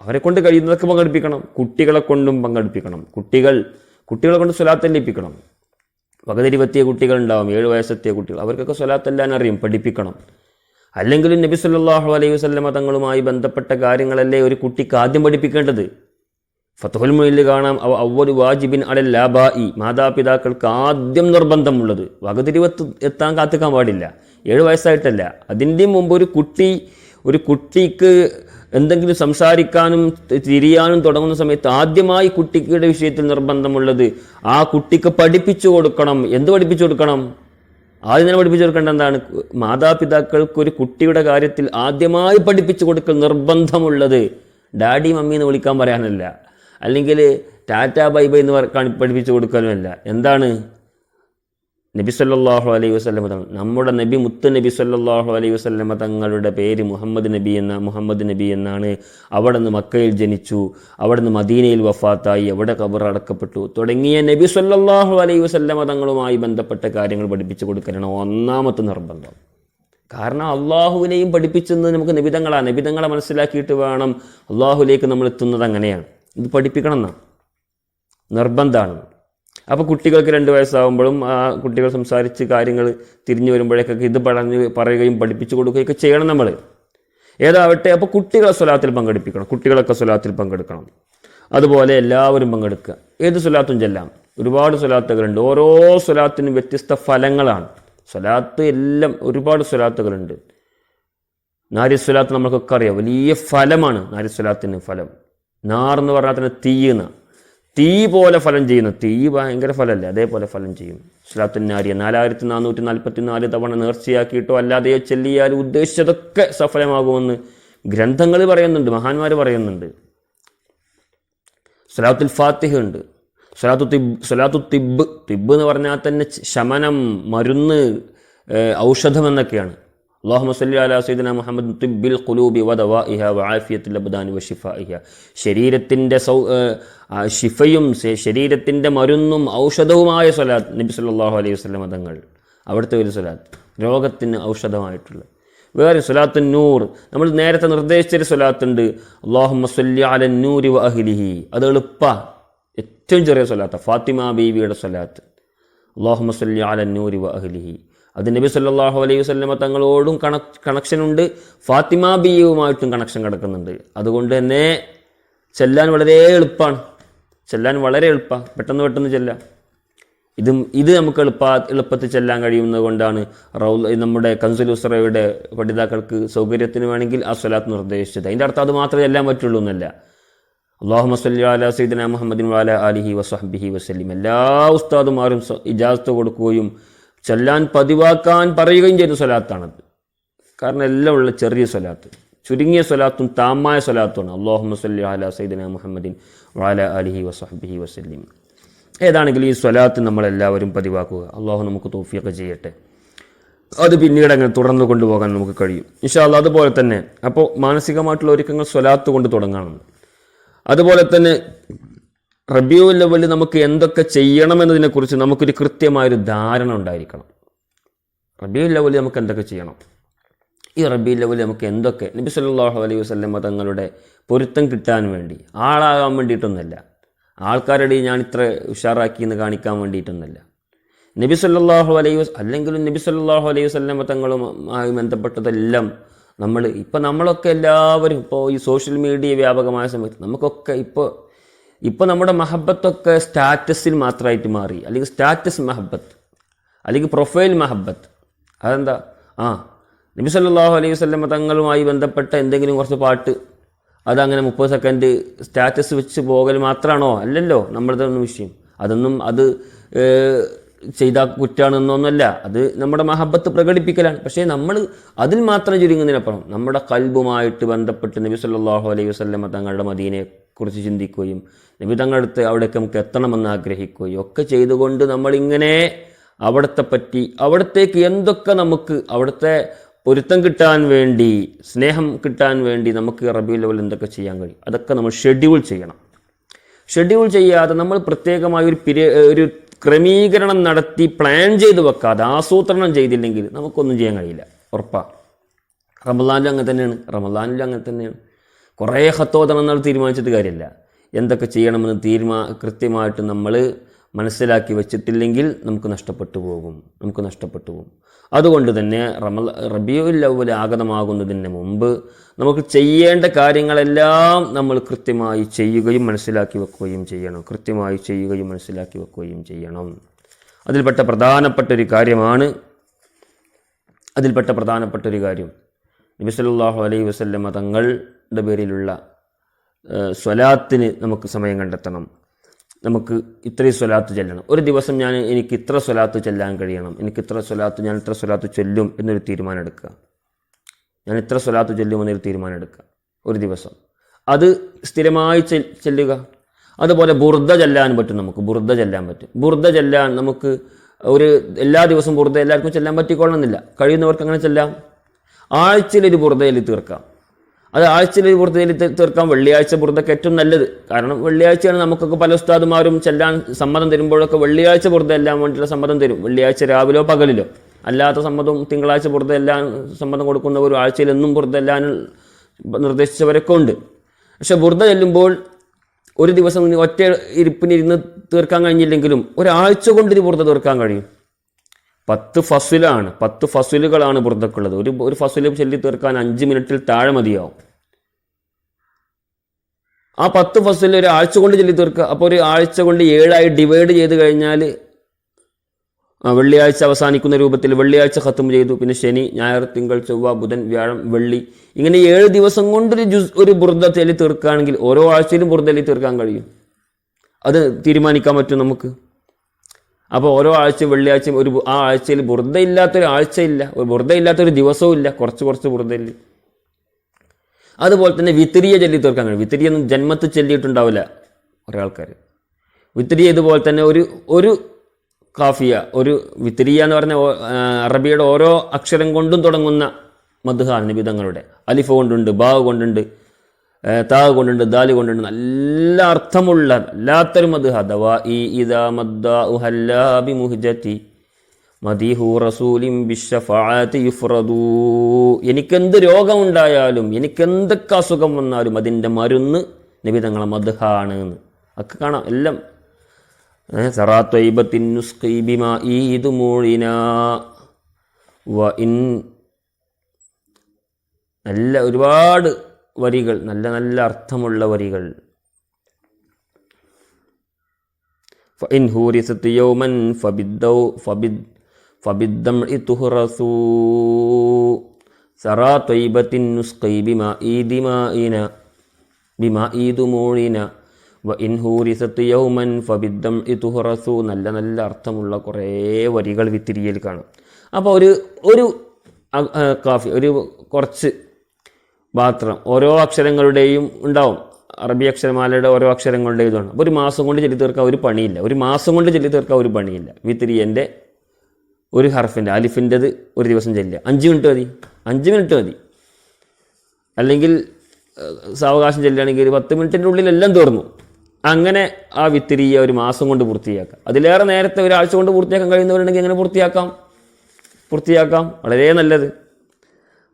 അവരെ കൊണ്ട് കഴിയുന്നതൊക്കെ പങ്കെടുപ്പിക്കണം. കുട്ടികളെ കൊണ്ടും പങ്കെടുപ്പിക്കണം. കുട്ടികൾ കുട്ടികളെ കൊണ്ട് സ്വലാത്ത് എല്ലിപ്പിക്കണം വകതിരിവെത്തിയ കുട്ടികളുണ്ടാവും ഏഴ് വയസ്സെത്തിയ കുട്ടികൾ. അവർക്കൊക്കെ സ്വലാത്തെല്ലാം അറിയും പഠിപ്പിക്കണം. അല്ലെങ്കിലും നബി സല്ലാഹു അലൈഹി വസല്ലമ തങ്ങളുമായി ബന്ധപ്പെട്ട കാര്യങ്ങളല്ലേ ഒരു കുട്ടിക്ക് ആദ്യം പഠിപ്പിക്കേണ്ടത്? ഫത്തുൽ മൊയിൽ കാണാം അവ അവ്വലു വാജിബിൻ അലൽ ലാബായി മാതാപിതാക്കൾക്ക് ആദ്യം നിർബന്ധമുള്ളത്. വകതിരിവത്ത് എത്താൻ കാത്തിക്കാൻ പാടില്ല. ഏഴ് വയസ്സായിട്ടല്ല. അതിന്റെയും മുമ്പ് ഒരു കുട്ടി ഒരു കുട്ടിക്ക് എന്തെങ്കിലും സംസാരിക്കാനും തിരിയാനും തുടങ്ങുന്ന സമയത്ത് ആദ്യമായി കുട്ടിയുടെ വിഷയത്തിൽ നിർബന്ധമുള്ളത് ആ കുട്ടിക്ക് പഠിപ്പിച്ചു കൊടുക്കണം. എന്ത് പഠിപ്പിച്ചു കൊടുക്കണം? ആദ്യം തന്നെ പഠിപ്പിച്ചു കൊടുക്കേണ്ട എന്താണ്? മാതാപിതാക്കൾക്ക് ഒരു കുട്ടിയുടെ കാര്യത്തിൽ ആദ്യമായി പഠിപ്പിച്ചു കൊടുക്കൽ നിർബന്ധമുള്ളത്. ഡാഡി മമ്മി എന്ന് വിളിക്കാൻ പറയാനല്ല. അല്ലെങ്കിൽ ടാറ്റ ബൈ ബൈ എന്ന് പഠിപ്പിച്ചു കൊടുക്കാനുമല്ല എന്താണ്? നബി സല്ലാഹു അലൈഹി വസ്ലമ തങ്ങൾ നമ്മുടെ നബി മുത്ത് നബി സല്ലാഹു അലൈഹി വസ്ലമ തങ്ങളുടെ പേര് മുഹമ്മദ് നബി എന്ന മുഹമ്മദ് നബി എന്നാണ്. അവിടെ നിന്ന് മക്കയിൽ ജനിച്ചു അവിടെ നിന്ന് മദീനയിൽ വഫാത്തായി അവിടെ കബർ അടക്കപ്പെട്ടു. തുടങ്ങിയ നബി സല്ലാഹു അലൈഹി വസ്ലമ തങ്ങളുമായി ബന്ധപ്പെട്ട കാര്യങ്ങൾ പഠിപ്പിച്ചു കൊടുക്കലാണ് ഒന്നാമത്തെ നിർബന്ധം. കാരണം അള്ളാഹുവിനെയും പഠിപ്പിച്ചെന്ന് നമുക്ക് നിബിതങ്ങളാണ് നിബിതങ്ങളെ മനസ്സിലാക്കിയിട്ട് വേണം അള്ളാഹുലേക്ക് നമ്മൾ എത്തുന്നത് അങ്ങനെയാണ്. ഇത് പഠിപ്പിക്കണം എന്നാണ് നിർബന്ധമാണ് അപ്പോൾ കുട്ടികൾക്ക് രണ്ട് വയസ്സാകുമ്പോഴും ആ കുട്ടികൾ സംസാരിച്ച് കാര്യങ്ങൾ തിരിഞ്ഞു വരുമ്പോഴേക്കൊക്കെ ഇത് പറഞ്ഞ് പറയുകയും പഠിപ്പിച്ചു കൊടുക്കുകയൊക്കെ ചെയ്യണം നമ്മൾ ഏതാവട്ടെ അപ്പോൾ കുട്ടികളെ സ്വലാത്തിൽ പങ്കെടുപ്പിക്കണം. കുട്ടികളൊക്കെ സ്വലാത്തിൽ പങ്കെടുക്കണം. അതുപോലെ എല്ലാവരും പങ്കെടുക്കുക. ഏത് സ്വലാത്തും ചെല്ലാം. ഒരുപാട് സ്വലാത്തുകളുണ്ട്. ഓരോ സ്വലാത്തിനും വ്യത്യസ്ത ഫലങ്ങളാണ്. സ്വലാത്ത് എല്ലാം ഒരുപാട് സ്വലാത്തുകളുണ്ട്. നാരിസ്വലാത്ത് നമുക്കൊക്കെ അറിയാം. വലിയ ഫലമാണ് നാരിസ്വലാത്തിന് ഫലം. നാർ എന്ന് പറഞ്ഞാൽ തന്നെ തീയുന്ന തീ പോലെ ഫലം ചെയ്യുന്നു. തീ ഭയങ്കര ഫലമല്ലേ? അതേപോലെ ഫലം ചെയ്യും. സ്വലാത്തുൻ നാരിയ നാലായിരത്തി നാനൂറ്റി നാൽപ്പത്തി നാല് തവണ നേർച്ചയാക്കിയിട്ടോ അല്ലാതെയോ ചെല്ലിയാൽ ഉദ്ദേശിച്ചതൊക്കെ സഫലമാകുമെന്ന് ഗ്രന്ഥങ്ങൾ പറയുന്നുണ്ട് മഹാന്മാർ പറയുന്നുണ്ട്. സ്വലാത്തുൽ ഫാത്തിഹ ഉണ്ട്. സ്വലാത്തു തിബ് സ്വലാത്തു തിബ് തിബ് എന്ന് പറഞ്ഞാൽ തന്നെ ശമനം മരുന്ന് ഔഷധം എന്നൊക്കെയാണ്. അള്ളാഹു സല്ലി അലാ സൈദന മുഹമ്മദ് തിബിൽ ഖുലൂബി വദവാഇഹ വആഫിയത്തിൽ അബ്ദാനി വശിഫാഇഹ ശരീരത്തിന്റെ സൗ ഏഹ്, ആ ശിഫയും ശ- ശരീരത്തിന്റെ മരുന്നും ഔഷധവുമായ സ്വലാത്ത് നബി സല്ലല്ലാഹു അലൈഹി വസല്ലം തങ്ങൾ അവിടുത്തെ ഒരു സ്വലാത്ത് രോഗത്തിന് ഔഷധമായിട്ടുള്ള വേറെ സ്വലാത്തു നൂർ നമ്മൾ നേരത്തെ നിർദ്ദേശിച്ചൊരു സ്വലാത്തുണ്ട് അള്ളാഹു സല്ലി അല നൂരി വ അത് എളുപ്പ ഏറ്റവും ചെറിയ സ്വലാത്ത ഫാത്തിമ ബീവിയുടെ സ്വലാത്ത്. അള്ളാഹു സല്ലി അല നൂരി വ അത് നബി സല്ലാഹു അലൈഹി വസല്ലമ തങ്ങളോടും കണക് കണക്ഷനുണ്ട് ഫാത്തിമ ബിയുമായിട്ടും കണക്ഷൻ കിടക്കുന്നുണ്ട്. അതുകൊണ്ട് തന്നെ ചെല്ലാൻ വളരെ എളുപ്പമാണ് ചെല്ലാൻ വളരെ എളുപ്പമാണ് പെട്ടെന്ന് പെട്ടെന്ന് ചെല്ലാം. ഇതും ഇത് നമുക്ക് എളുപ്പ എളുപ്പത്തിൽ ചെല്ലാൻ കഴിയുന്നത് കൊണ്ടാണ് റൗൽ നമ്മുടെ കൻസുലുസ്രയുടെ പഠിതാക്കൾക്ക് സൗകര്യത്തിന് വേണമെങ്കിൽ ആ സ്വലാത്ത് നിർദ്ദേശിച്ചത്. അതിന്റെ അർത്ഥം അത് മാത്രമേ ചെല്ലാൻ പറ്റുള്ളൂ എന്നല്ല. അള്ളാഹു മസ്ലി അല സീദന മുഹമ്മദിൻ വാല അലിഹി വസ്ഹബിഹി വസ്ലിം എല്ലാ ഉസ്താദുമാരും ഇജാസത്ത് കൊടുക്കുകയും ചെല്ലാൻ പതിവാക്കാൻ പറയുകയും ചെയ്യുന്ന സ്വലാത്താണത്. കാരണം എല്ലാം ഉള്ള ചെറിയ സ്വലാത്ത്. ചുരുങ്ങിയ സ്വലാത്തും താമായ സ്വലാത്തുമാണ്. അള്ളാഹു സല്ലി അല സൈദന മുഹമ്മദിൻ വാല അലിഹി വസഹബിഹി വസ്ലിം ഏതാണെങ്കിലും ഈ സ്വലാത്ത് നമ്മളെല്ലാവരും പതിവാക്കുക. അള്ളാഹു നമുക്ക് തോഫിയൊക്കെ ചെയ്യട്ടെ. അത് പിന്നീട് അങ്ങനെ തുടർന്ന് കൊണ്ടുപോകാൻ നമുക്ക് കഴിയും. ഇൻഷാല്ല അതുപോലെ തന്നെ. അപ്പോൾ മാനസികമായിട്ടുള്ള ഒരുക്കങ്ങൾ സ്വലാത്ത് കൊണ്ട് തുടങ്ങണം അതുപോലെ തന്നെ റബിയു ലെവലിൽ നമുക്ക് എന്തൊക്കെ ചെയ്യണമെന്നതിനെക്കുറിച്ച് നമുക്കൊരു കൃത്യമായൊരു ധാരണ ഉണ്ടായിരിക്കണം. റബ്യൂ ലെവലിൽ നമുക്ക് എന്തൊക്കെ ചെയ്യണം? ഈ റബി ലെവലിൽ നമുക്ക് എന്തൊക്കെ? നബി സല്ലാഹു അലൈഹി വസല്ലമ തങ്ങളുടെ പൊരുത്തം കിട്ടാൻ വേണ്ടി ആളാകാൻ വേണ്ടിയിട്ടൊന്നുമല്ല. ആൾക്കാരുടെ ഞാൻ ഇത്ര ഉഷാറാക്കി എന്ന് കാണിക്കാൻ വേണ്ടിയിട്ടൊന്നുമല്ല. നബി സല്ലാഹു അലൈഹി വസ് അല്ലെങ്കിലും നബി സല്ലല്ലാഹു അലൈഹി വസല്ലമ തങ്ങളുമായി ബന്ധപ്പെട്ടതെല്ലാം നമ്മൾ ഇപ്പം നമ്മളൊക്കെ എല്ലാവരും ഇപ്പോൾ ഈ സോഷ്യൽ മീഡിയ വ്യാപകമായ സമയത്ത് നമുക്കൊക്കെ ഇപ്പോൾ ഇപ്പോൾ നമ്മുടെ മഹബത്തൊക്കെ സ്റ്റാറ്റസിൽ മാത്രമായിട്ട് മാറി. അല്ലെങ്കിൽ സ്റ്റാറ്റസ് മഹബത്ത്. അല്ലെങ്കിൽ പ്രൊഫൈൽ മഹബത്ത്. അതെന്താ? ആ നബി സല്ലാഹു അലൈഹി വസല്ലമ തങ്ങളുമായി ബന്ധപ്പെട്ട എന്തെങ്കിലും കുറച്ച് പാട്ട് അതങ്ങനെ മുപ്പത് സെക്കൻഡ് സ്റ്റാറ്റസ് വെച്ച് പോകൽ മാത്രമാണോ? അല്ലല്ലോ നമ്മളത് ഒന്നും വിഷയം. അതൊന്നും അത് ചെയ്ത കുറ്റാണെന്നൊന്നുമല്ല. അത് നമ്മുടെ മഹബത്ത് പ്രകടിപ്പിക്കലാണ്. പക്ഷേ നമ്മൾ അതിൽ മാത്രം ചുരുങ്ങുന്നതിനപ്പുറം നമ്മുടെ കൽബുമായിട്ട് ബന്ധപ്പെട്ട് നബി സല്ലാഹു അലൈഹി വസല്ലമ തങ്ങളുടെ മദീനയെ കുറിച്ച് ചിന്തിക്കുകയും നബി തങ്ങളടുത്ത് അവിടേക്ക് നമുക്ക് എത്തണമെന്ന് ആഗ്രഹിക്കുകയും ഒക്കെ ചെയ്തുകൊണ്ട് നമ്മളിങ്ങനെ അവിടത്തെ പറ്റി അവിടത്തേക്ക് എന്തൊക്കെ നമുക്ക് അവിടുത്തെ പൊരുത്തം കിട്ടാൻ വേണ്ടി സ്നേഹം കിട്ടാൻ വേണ്ടി നമുക്ക് റബി ലെവൽ എന്തൊക്കെ ചെയ്യാൻ കഴിയും? അതൊക്കെ നമ്മൾ ഷെഡ്യൂൾ ചെയ്യണം. ഷെഡ്യൂൾ ചെയ്യാതെ നമ്മൾ പ്രത്യേകമായ ഒരു പിരി ഒരു ക്രമീകരണം നടത്തി പ്ലാൻ ചെയ്ത് വെക്കാതെ ആസൂത്രണം ചെയ്തില്ലെങ്കിൽ നമുക്കൊന്നും ചെയ്യാൻ കഴിയില്ല. ഉറപ്പാണ് റമദാനിലും അങ്ങനെ തന്നെയാണ്. റമദാനിലും അങ്ങനെ തന്നെയാണ്. കുറേ ഹത്തോതണം നമ്മൾ തീരുമാനിച്ചിട്ട് കാര്യമില്ല. എന്തൊക്കെ ചെയ്യണമെന്ന് തീരുമാ കൃത്യമായിട്ട് നമ്മൾ മനസ്സിലാക്കി വെച്ചിട്ടില്ലെങ്കിൽ നമുക്ക് നഷ്ടപ്പെട്ടു പോകും. നമുക്ക് നഷ്ടപ്പെട്ടു പോകും. അതുകൊണ്ട് തന്നെ റമൽ റബിയുൽ അവൽ ആഗതമാകുന്നതിന് മുമ്പ് നമുക്ക് ചെയ്യേണ്ട കാര്യങ്ങളെല്ലാം നമ്മൾ കൃത്യമായി ചെയ്യുകയും മനസ്സിലാക്കി വെക്കുകയും ചെയ്യണം. കൃത്യമായി ചെയ്യുകയും മനസ്സിലാക്കി വെക്കുകയും ചെയ്യണം. അതിൽപ്പെട്ട പ്രധാനപ്പെട്ട ഒരു കാര്യമാണ് അതിൽപ്പെട്ട പ്രധാനപ്പെട്ട ഒരു കാര്യം. നബി സല്ലല്ലാഹു അലൈഹി വസല്ലമ തങ്ങളുടെ പേരിലുള്ള സ്വലാത്തിന് നമുക്ക് സമയം കണ്ടെത്തണം. നമുക്ക് ഇത്രയും സ്വലാത്ത് ചെല്ലണം. ഒരു ദിവസം ഞാൻ എനിക്ക് ഇത്ര സ്വലാത്ത് ചെല്ലാൻ കഴിയണം. എനിക്ക് ഇത്ര സ്വലാത്ത് ഞാൻ ഇത്ര സ്വലാത്ത് ചൊല്ലും എന്നൊരു തീരുമാനം എടുക്കുക ഞാൻ ഇത്ര സ്വലാത്ത് ചൊല്ലും എന്നൊരു തീരുമാനം എടുക്കുക ഒരു ദിവസം. അത് സ്ഥിരമായി ചെല്ലുക. അതുപോലെ ബുർദ ചെല്ലാൻ പറ്റും നമുക്ക്. ബുർദ ചെല്ലാൻ പറ്റും. ബുർദ ചെല്ലാൻ നമുക്ക് ഒരു എല്ലാ ദിവസവും ബുർദ എല്ലാവർക്കും ചെല്ലാൻ പറ്റിക്കൊള്ളണമെന്നില്ല. കഴിയുന്നവർക്ക് അങ്ങനെ ചെല്ലാം. ആഴ്ചയിൽ ഒരു ബുർദയിൽ തീർക്കാം. അത് ആഴ്ചയിൽ ഒരു തീ- തീർക്കാം വെള്ളിയാഴ്ച പുറത്തൊക്കെ ഏറ്റവും നല്ലത്. കാരണം വെള്ളിയാഴ്ചയാണ് നമുക്കൊക്കെ പല ഉസ്താദുമാരും ചെല്ലാൻ സമ്മതം തരുമ്പോഴൊക്കെ വെള്ളിയാഴ്ച ബുർദ എല്ലാം വേണ്ടിയിട്ടുള്ള സമ്മതം തരും. വെള്ളിയാഴ്ച രാവിലോ പകലിലോ. അല്ലാത്ത സമ്മതം തിങ്കളാഴ്ച ബുർദ എല്ലാം സമ്മതം കൊടുക്കുന്നവരും ആഴ്ചയിൽ എന്നും ബുർദ എല്ലാം നിർദ്ദേശിച്ചവരൊക്കെ ഉണ്ട്. പക്ഷെ ബുർദ ചെല്ലുമ്പോൾ ഒരു ദിവസം ഒറ്റ ഇരിപ്പിനിരുന്ന് തീർക്കാൻ കഴിഞ്ഞില്ലെങ്കിലും ഒരാഴ്ച കൊണ്ട് ഇത് ബുർദ തീർക്കാൻ കഴിയും. പത്ത് ഫസുലാണ് പത്ത് ഫസുലുകളാണ് ബുർദക്കുള്ളത് ഒരു ഒരു ഫസുൽ ചൊല്ലി തീർക്കാൻ അഞ്ച് മിനിറ്റിൽ താഴെ മതിയാവും. ആ പത്ത് ഫസുൽ ഒരു ആഴ്ച കൊണ്ട് ചൊല്ലി തീർക്കുക. അപ്പോൾ ഒരു ആഴ്ച കൊണ്ട് ഏഴായി ഡിവൈഡ് ചെയ്ത് കഴിഞ്ഞാൽ വെള്ളിയാഴ്ച അവസാനിക്കുന്ന രൂപത്തിൽ വെള്ളിയാഴ്ച ഖത്തും ചെയ്തു. പിന്നെ ശനി ഞായർ തിങ്കൾ ചൊവ്വ ബുധൻ വ്യാഴം വെള്ളി. ഇങ്ങനെ ഏഴ് ദിവസം കൊണ്ട് ഒരു ജുസ് ഒരു ബുർദ തെലി തീർക്കുകയാണെങ്കിൽ ഓരോ ആഴ്ചയിലും ബുർദ്ധ തെലി തീർക്കാൻ കഴിയും. അത് തീരുമാനിക്കാൻ പറ്റും നമുക്ക്? അപ്പോൾ ഓരോ ആഴ്ച വെള്ളിയാഴ്ചയും ഒരു ആ ആഴ്ചയിൽ ബുർദ ഇല്ലാത്തൊരു ആഴ്ചയില്ല. ഒരു ഇല്ലാത്തൊരു ദിവസവും ഇല്ല കുറച്ച് കുറച്ച് ബുർദയില്ല അതുപോലെ തന്നെ വിത്തിരിയെ ചൊല്ലി തീർക്കാൻ കഴിയും. വിത്തിരിയൊന്നും ജന്മത്ത് ചൊല്ലിയിട്ടുണ്ടാവില്ല കുറേ ആൾക്കാർ വിത്തിരി ഇതുപോലെ തന്നെ ഒരു ഒരു കാഫിയ ഒരു വിത്തിരിയ എന്ന് പറഞ്ഞ അറബിയുടെ ഓരോ അക്ഷരം കൊണ്ടും തുടങ്ങുന്ന മധുഹാ നിബിതങ്ങളുടെ അലിഫ് കൊണ്ടുണ്ട് ബാവ് കൊണ്ടുണ്ട്. താവ് കൊണ്ടുണ്ട് ദാൽ കൊണ്ടുണ്ട് നല്ല അർത്ഥമുള്ള അല്ലാത്തൊരു മത് ഈ ഇദാ മദ്ദാ ഉഹല്ലാബി മദീഹു എനിക്കെന്ത് രോഗമുണ്ടായാലും എനിക്കെന്തൊക്കെ അസുഖം വന്നാലും അതിന്റെ മരുന്ന് നിബിതങ്ങളെ മദ്ഹാണ് എന്ന്. ഒക്കെ കാണാം എല്ലാം. സറാത്വൈബത്തിൻ വ ഇൻ നല്ല ഒരുപാട് വരികൾ നല്ല നല്ല അർത്ഥമുള്ള വരികൾ فإن هورثت يوما فبالدو فبد فبالدمع تهرسوا سرى طيبة نسقي بماء دمائنا بماء دموعنا وإن هورثت يوما فبالدمع تهرسوا നല്ല നല്ല അർത്ഥമുള്ള കുറേ വരികൾ വിത്തിരിയൽ കാണാം അപ്പോൾ ഒരു ഒരു അ- ആ, കാഫി ഒരു കുറച്ച് മാത്രം ഓരോ അക്ഷരങ്ങളുടെയും ഉണ്ടാവും. അറബി അക്ഷരമാലയുടെ ഓരോ അക്ഷരങ്ങളുടെയും ഇതാണ് അപ്പോൾ ഒരു മാസം കൊണ്ട് ചൊല്ലി തീർക്കാൻ ഒരു പണിയില്ല. ഒരു മാസം കൊണ്ട് ചൊല്ലി തീർക്കാൻ ഒരു പണിയില്ല. വിത്തിരിയന്റെ ഒരു ഹർഫിന്റെ അലിഫിന്റെത് ഒരു ദിവസം ചെല്ലുക. അഞ്ച് മിനിറ്റ് മതി. അഞ്ച് മിനിറ്റ് മതി. അല്ലെങ്കിൽ സാവകാശം ചെല്ലുകയാണെങ്കിൽ ഒരു പത്ത് മിനിറ്റിന്റെ ഉള്ളിൽ എല്ലാം തീർന്നു. അങ്ങനെ ആ വിത്തിരിയെ ഒരു മാസം കൊണ്ട് പൂർത്തിയാക്കാം അതിലേറെ നേരത്തെ ഒരാഴ്ച കൊണ്ട് പൂർത്തിയാക്കാൻ കഴിയുന്നവരുണ്ടെങ്കിൽ എങ്ങനെ പൂർത്തിയാക്കാം? പൂർത്തിയാക്കാം. വളരെ നല്ലത്.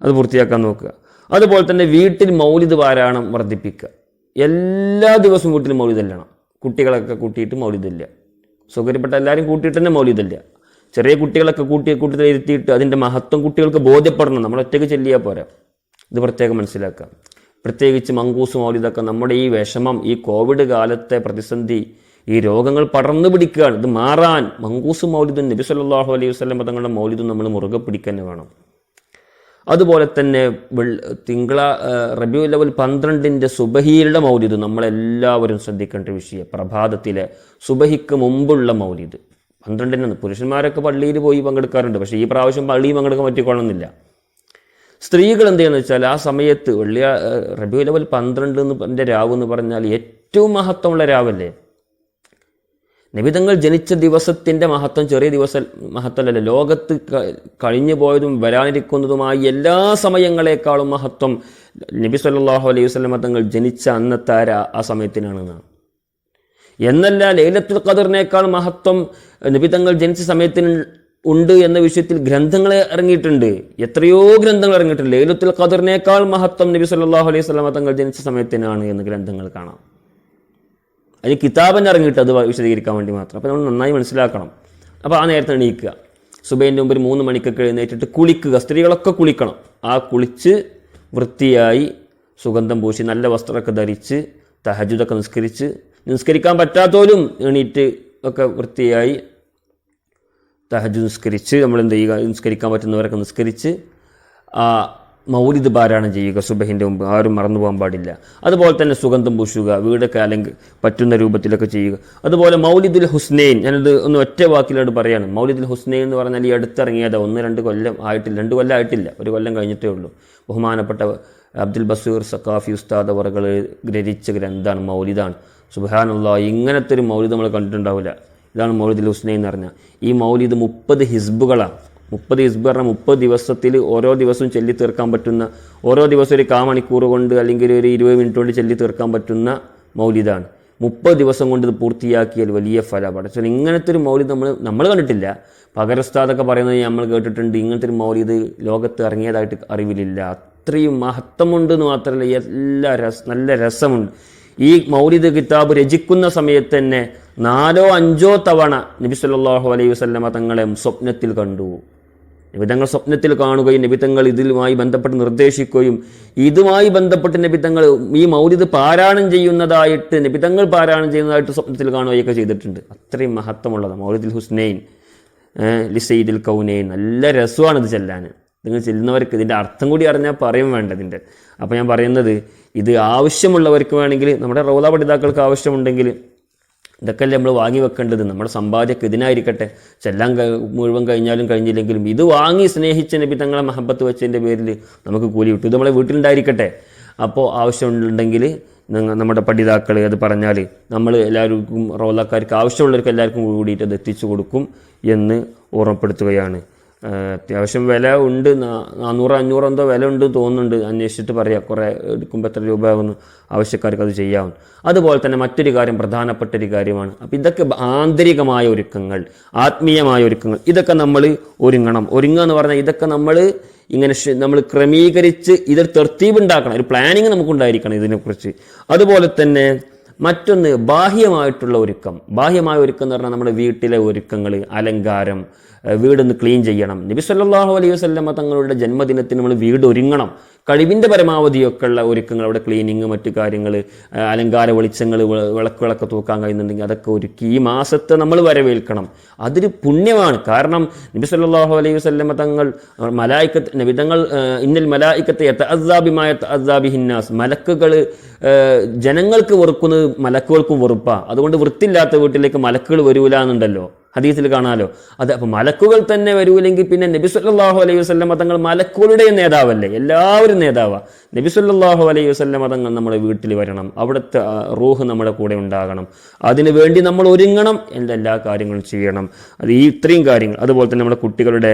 അത് പൂർത്തിയാക്കാൻ നോക്കുക. അതുപോലെ തന്നെ വീട്ടിൽ മൗലിദ് പാരായണം വർദ്ധിപ്പിക്കുക. എല്ലാ ദിവസവും വീട്ടിൽ മൗലിതല്ലണം കുട്ടികളൊക്കെ കൂട്ടിയിട്ട് മൗലിദില്ല സൗകര്യപ്പെട്ട എല്ലാവരും കൂട്ടിയിട്ട് തന്നെ മൗലിദില്ല ചെറിയ കുട്ടികളൊക്കെ കൂട്ടി കൂട്ടത്തിൽ ഇരുത്തിയിട്ട് അതിന്റെ മഹത്വം കുട്ടികൾക്ക് ബോധ്യപ്പെടണം. നമ്മൾ ഒറ്റയ്ക്ക് ചെല്ലിയാൽ പോരാ. ഇത് പ്രത്യേകം മനസ്സിലാക്കാം പ്രത്യേകിച്ച് മങ്കൂസ് മൗലിദൊക്കെ നമ്മുടെ ഈ വിഷമം ഈ കോവിഡ് കാലത്തെ പ്രതിസന്ധി ഈ രോഗങ്ങൾ പടർന്നു പിടിക്കുകയാണ്. ഇത് മാറാൻ മങ്കൂസ് മൗലിദും നബി സല്ലാഹു അലൈഹി വസ്ലം തങ്ങളുടെ മൗലിദും നമ്മൾ മുറുകെ പിടിക്കാൻ വേണം. അതുപോലെ തന്നെ തിങ്കള റബിയു ലെവൽ പന്ത്രണ്ടിന്റെ സുബഹിയുടെ മൗലിദ് നമ്മളെല്ലാവരും ശ്രദ്ധിക്കേണ്ട വിഷയം പ്രഭാതത്തിലെ സുബഹിക്ക് മുമ്പുള്ള മൗലിദ്. പന്ത്രണ്ടിന് പുരുഷന്മാരൊക്കെ പള്ളിയിൽ പോയി പങ്കെടുക്കാറുണ്ട് പക്ഷേ ഈ പ്രാവശ്യം പള്ളിയിൽ പങ്കെടുക്കാൻ പറ്റിക്കൊള്ളുന്നില്ല സ്ത്രീകൾ എന്ത് ചെയ്യുന്നത് വെച്ചാൽ ആ സമയത്ത് വെള്ളിയ റബിയു ലെവൽ പന്ത്രണ്ട് എന്ന് രാവ് എന്ന് പറഞ്ഞാൽ ഏറ്റവും മഹത്വമുള്ള രാവല്ലേ? നിബിതങ്ങൾ ജനിച്ച ദിവസത്തിന്റെ മഹത്വം ചെറിയ ദിവസം മഹത്വമല്ല ലോകത്ത് കഴിഞ്ഞു പോയതും വരാനിരിക്കുന്നതുമായ എല്ലാ സമയങ്ങളെക്കാളും മഹത്വം നബി സല്ലാഹു അലൈഹി വസല്ലമ തങ്ങൾ ജനിച്ച അന്നത്തെ ആ സമയത്തിനാണ് ആ സമയത്തിനാണെന്നാണ്. എന്നല്ല ലൈലത്തുൽ ഖദറിനേക്കാൾ മഹത്വം നിബിതങ്ങൾ ജനിച്ച സമയത്തിന് ഉണ്ട് എന്ന വിഷയത്തിൽ ഗ്രന്ഥങ്ങൾ ഇറങ്ങിയിട്ടുണ്ട്. എത്രയോ ഗ്രന്ഥങ്ങൾ ഇറങ്ങിയിട്ടുണ്ട്. ലൈലത്തുൽ ഖദറിനേക്കാൾ മഹത്വം നബി സല്ലാഹു അലൈഹി വസല്ലമ തങ്ങൾ ജനിച്ച സമയത്തിനാണ് എന്ന് ഗ്രന്ഥങ്ങൾ കാണാം. അതിന് കിതാബന്നെ ഇറങ്ങിയിട്ട് അത് വിശദീകരിക്കാൻ വേണ്ടി മാത്രം. അപ്പോൾ നമ്മൾ നന്നായി മനസ്സിലാക്കണം. അപ്പോൾ ആ നേരത്തെ എണീക്കുക. സുബൈന്റെ മുമ്പ് ഒരു മൂന്ന് മണിക്കൊക്കെ എഴുന്നേറ്റിട്ട് കുളിക്കുക. സ്ത്രീകളൊക്കെ കുളിക്കണം. ആ കുളിച്ച് വൃത്തിയായി സുഗന്ധം പൂശി നല്ല വസ്ത്രമൊക്കെ ധരിച്ച് തഹജുദൊക്കെ നിസ്കരിച്ച് നിസ്കരിക്കാൻ പറ്റാത്തോലും എണീറ്റ് ഒക്കെ വൃത്തിയായി തഹജു നിസ്കരിച്ച് നമ്മൾ എന്ത് ചെയ്യുക? നിസ്കരിക്കാൻ പറ്റുന്നവരൊക്കെ നിസ്കരിച്ച് ആ മൗലിദ് പാരായണം ചെയ്യുക സുബഹിന്റെ മുമ്പ്. ആരും മറന്നു പോകാൻ പാടില്ല. അതുപോലെ തന്നെ സുഗന്ധം പൂശുക വീടൊക്കെ അല്ലെങ്കിൽ പറ്റുന്ന രൂപത്തിലൊക്കെ ചെയ്യുക. അതുപോലെ മൗലിദുൽ ഹുസ്നൈൻ ഞാനത് ഒന്ന് ഒറ്റ വാക്കിലോട് പറയാണ്. മൗലിദുൽ ഹുസ്നൈൻ എന്ന് പറഞ്ഞാൽ ഈ അടുത്തിറങ്ങിയത്. ഒന്ന് രണ്ട് കൊല്ലം ആയിട്ടില്ല. രണ്ട് കൊല്ലം ആയിട്ടില്ല. ഒരു കൊല്ലം കഴിഞ്ഞിട്ടേ ഉള്ളൂ. ബഹുമാനപ്പെട്ട അബ്ദുൽ ബസൂർ സക്കാഫി ഉസ്താദ് അവറുകൾ രചിച്ച ഗ്രന്ഥാണ് മൗലിദാണ്. സുബാനുള്ള ഇങ്ങനത്തെ ഒരു മൗലിദ് നമ്മൾ കണ്ടിട്ടുണ്ടാവില്ല. ഇതാണ് മൗലിദുൽ ഹുസ്നൈൻ എന്ന് പറഞ്ഞാൽ. ഈ മൗലിദ് മുപ്പത് ഹിസ്ബുകളാണ്. മുപ്പത് ഇസ്ബ് പറഞ്ഞാൽ മുപ്പത് ദിവസത്തിൽ ഓരോ ദിവസവും ചൊല്ലി തീർക്കാൻ പറ്റുന്ന ഓരോ ദിവസം ഒരു കാ മണിക്കൂർ കൊണ്ട് അല്ലെങ്കിൽ ഒരു ഇരുപത് മിനിറ്റ് കൊണ്ട് ചൊല്ലി തീർക്കാൻ പറ്റുന്ന മൗലിദാണ്. മുപ്പത് ദിവസം കൊണ്ട് ഇത് പൂർത്തിയാക്കിയാൽ വലിയ ഫല പക്ഷേ ഇങ്ങനത്തെ ഒരു മൗലിദ് നമ്മൾ നമ്മൾ കണ്ടിട്ടില്ല. പകരസ്ഥാതൊക്കെ പറയുന്നത് നമ്മൾ കേട്ടിട്ടുണ്ട്. ഇങ്ങനത്തെ ഒരു മൗലിദ് ലോകത്ത് ഇറങ്ങിയതായിട്ട് അറിവിലില്ല. അത്രയും മഹത്വമുണ്ട് എന്ന് മാത്രമല്ല എല്ലാ രസ നല്ല രസമുണ്ട്. ഈ മൗലിദ് കിതാബ് രചിക്കുന്ന സമയത്ത് തന്നെ നാലോ അഞ്ചോ തവണ നബി സല്ലല്ലാഹു അലൈഹി വസല്ലമ തങ്ങളെ സ്വപ്നത്തിൽ കണ്ടു. നബിതങ്ങൾ സ്വപ്നത്തിൽ കാണുകയും നബിതങ്ങൾ ഇതിലുമായി ബന്ധപ്പെട്ട് നിർദ്ദേശിക്കുകയും ഇതുമായി ബന്ധപ്പെട്ട് നിബിതങ്ങൾ ഈ മൗലിദ് പാരായണം ചെയ്യുന്നതായിട്ട് നബിതങ്ങൾ പാരായണം ചെയ്യുന്നതായിട്ട് സ്വപ്നത്തിൽ കാണുകയൊക്കെ ചെയ്തിട്ടുണ്ട്. അത്രയും മഹത്വമുള്ളതാണ് മൗലിദുൽ ഹുസ്നൈൻ ലിസൈദുൽ കൗനൈൻ. നല്ല രസമാണ് ഇത് ചെല്ലാൻ. നിങ്ങൾ ചെല്ലുന്നവർക്ക് ഇതിന്റെ അർത്ഥം കൂടി അറിഞ്ഞാൽ പറയും വേണ്ട ഇതിന്റെ അപ്പോൾ ഞാൻ പറയുന്നത് ഇത് ആവശ്യമുള്ളവർക്ക് വേണമെങ്കിൽ നമ്മുടെ റൗല പഠിതാക്കൾക്ക് ആവശ്യമുണ്ടെങ്കിൽ ഇതൊക്കെ അല്ലേ നമ്മൾ വാങ്ങി വെക്കേണ്ടത്? നമ്മുടെ സമ്പാദ്യമൊക്കെ ഇതിനായിരിക്കട്ടെ. ചെല്ലാൻ കഴി- മുഴുവൻ കഴിഞ്ഞാലും കഴിഞ്ഞില്ലെങ്കിലും ഇത് വാങ്ങി സ്നേഹിച്ച നബി തങ്ങളെ മഹബത്ത് വെച്ചതിന്റെ പേരിൽ നമുക്ക് കൂലി കിട്ടും. ഇത് നമ്മളെ വീട്ടിലുണ്ടായിരിക്കട്ടെ. അപ്പോൾ ആവശ്യമുണ്ടെങ്കിൽ നമ്മുടെ പഠിതാക്കൾ അത് പറഞ്ഞാൽ നമ്മൾ എല്ലാവർക്കും റോലാക്കാർക്ക് ആവശ്യമുള്ളവർക്ക് എല്ലാവർക്കും കൂടിയിട്ട് അത് എത്തിച്ചു കൊടുക്കും എന്ന് ഓർമ്മപ്പെടുത്തുകയാണ്. അത്യാവശ്യം വില ഉണ്ട്. നാനൂറ് അഞ്ഞൂറ് എന്തോ വില ഉണ്ട് തോന്നുന്നുണ്ട്. അന്വേഷിച്ചിട്ട് പറയാം. കുറേ എടുക്കുമ്പോൾ എത്ര രൂപ ആകുന്നു. ആവശ്യക്കാർക്ക് അത് ചെയ്യാവും അതുപോലെ തന്നെ മറ്റൊരു കാര്യം പ്രധാനപ്പെട്ട ഒരു കാര്യമാണ്. അപ്പം ഇതൊക്കെ ആന്തരികമായ ഒരുക്കങ്ങൾ ആത്മീയമായ ഒരുക്കങ്ങൾ. ഇതൊക്കെ നമ്മൾ ഒരുങ്ങണം. ഒരുങ്ങുക എന്ന് പറഞ്ഞാൽ ഇതൊക്കെ നമ്മൾ ഇങ്ങനെ നമ്മൾ ക്രമീകരിച്ച് ഇതൊരു തെർത്തീവ് ഉണ്ടാക്കണം. ഒരു പ്ലാനിങ് നമുക്കുണ്ടായിരിക്കണം ഇതിനെക്കുറിച്ച്. അതുപോലെ തന്നെ മറ്റൊന്ന് ബാഹ്യമായിട്ടുള്ള ഒരുക്കം. ബാഹ്യമായ ഒരുക്കം എന്ന് പറഞ്ഞാൽ നമ്മുടെ വീട്ടിലെ ഒരുക്കങ്ങൾ അലങ്കാരം വീടൊന്ന് ക്ലീൻ ചെയ്യണം. നബി സല്ലല്ലാഹു അലൈഹി വസല്ലമ തങ്ങളുടെ ജന്മദിനത്തിന് നമ്മൾ വീട് ഒരുങ്ങണം. കഴിവിന്റെ പരമാവധിയൊക്കെ ഉള്ള ഒരുക്കങ്ങൾ അവിടെ ക്ലീനിങ് മറ്റു കാര്യങ്ങൾ അലങ്കാര വെളിച്ചങ്ങൾ വിളക്കുകളൊക്കെ തൂക്കാൻ കഴിയുന്നുണ്ടെങ്കിൽ അതൊക്കെ ഒരുക്കി ഈ മാസത്തെ നമ്മൾ വരവേൽക്കണം. അതൊരു പുണ്യമാണ്. കാരണം നബി സല്ലല്ലാഹു അലൈഹി വസല്ലമ തങ്ങൾ മലായിക്കത്ത് നബിതങ്ങൾ ഇന്നൽ മലായിക്കത്തെ അസാബിമായ അസാബി ഹിന്നാസ് മലക്കുകൾ ജനങ്ങൾക്ക് വെറുക്കുന്നത് മലക്കുകൾക്കും വെറുപ്പാണ് അതുകൊണ്ട് വൃത്തിയില്ലാത്ത വീട്ടിലേക്ക് മലക്കുകൾ വരൂല എന്നുണ്ടല്ലോ ഹദീസിൽ കാണാലോ. അത് അപ്പോൾ മലക്കുകൾ തന്നെ വരൂലെങ്കിൽ പിന്നെ നബി സല്ലല്ലാഹു അലൈഹി വസല്ലമ തങ്ങൾ മലക്കുകളുടെ നേതാവല്ലേ? എല്ലാവരും നേതാവാണ് നബി സല്ലല്ലാഹു അലൈഹി വസല്ലമ തങ്ങൾ നമ്മുടെ വീട്ടിൽ വരണം. അവിടുത്തെ റൂഹ് നമ്മുടെ കൂടെ ഉണ്ടാകണം. അതിനു വേണ്ടി നമ്മൾ ഒരുങ്ങണം. എല്ലാ കാര്യങ്ങളും ചെയ്യണം. അത് ഈ ഇത്രയും കാര്യങ്ങൾ. അതുപോലെ തന്നെ നമ്മുടെ കുട്ടികളുടെ